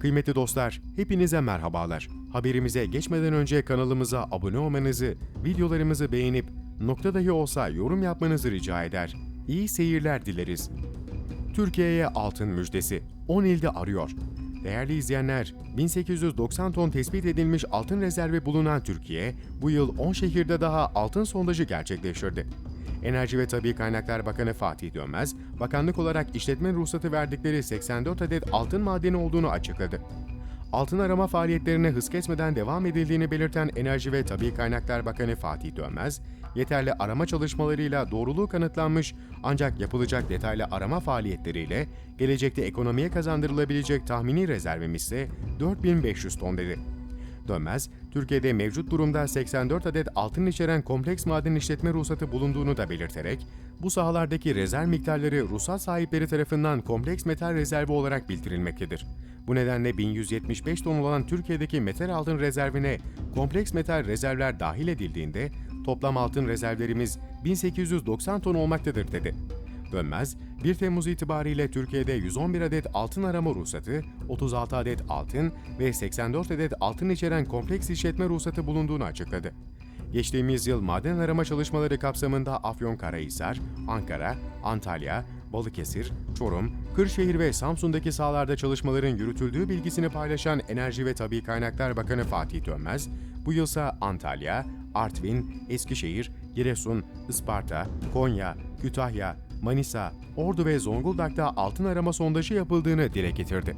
Kıymetli dostlar, hepinize merhabalar. Haberimize geçmeden önce kanalımıza abone olmanızı, videolarımızı beğenip nokta dahi olsa yorum yapmanızı rica eder. İyi seyirler dileriz. Türkiye'ye altın müjdesi. 10 ilde arıyor. Değerli izleyenler, 1890 ton tespit edilmiş altın rezervi bulunan Türkiye, bu yıl 10 şehirde daha altın sondajı gerçekleştirdi. Enerji ve Tabi Kaynaklar Bakanı Fatih Dönmez, bakanlık olarak işletme ruhsatı verdikleri 84 adet altın madeni olduğunu açıkladı. Altın arama faaliyetlerine hız kesmeden devam edildiğini belirten Enerji ve Tabi Kaynaklar Bakanı Fatih Dönmez, yeterli arama çalışmalarıyla doğruluğu kanıtlanmış ancak yapılacak detaylı arama faaliyetleriyle gelecekte ekonomiye kazandırılabilecek tahmini rezervimiz ise 4500 ton dedi. Dönmez, Türkiye'de mevcut durumda 84 adet altın içeren kompleks maden işletme ruhsatı bulunduğunu da belirterek, bu sahalardaki rezerv miktarları ruhsat sahipleri tarafından kompleks metal rezervi olarak bildirilmektedir. Bu nedenle 1175 ton olan Türkiye'deki metal altın rezervine kompleks metal rezervler dahil edildiğinde toplam altın rezervlerimiz 1890 ton olmaktadır dedi. Dönmez, 1 Temmuz itibariyle Türkiye'de 111 adet altın arama ruhsatı, 36 adet altın ve 84 adet altın içeren kompleks işletme ruhsatı bulunduğunu açıkladı. Geçtiğimiz yıl maden arama çalışmaları kapsamında Afyonkarahisar, Ankara, Antalya, Balıkesir, Çorum, Kırşehir ve Samsun'daki sahalarda çalışmaların yürütüldüğü bilgisini paylaşan Enerji ve Tabi Kaynaklar Bakanı Fatih Dönmez, bu yılsa Antalya, Artvin, Eskişehir, Giresun, Isparta, Konya, Kütahya, Manisa, Ordu ve Zonguldak'ta altın arama sondajı yapıldığını dile getirdi.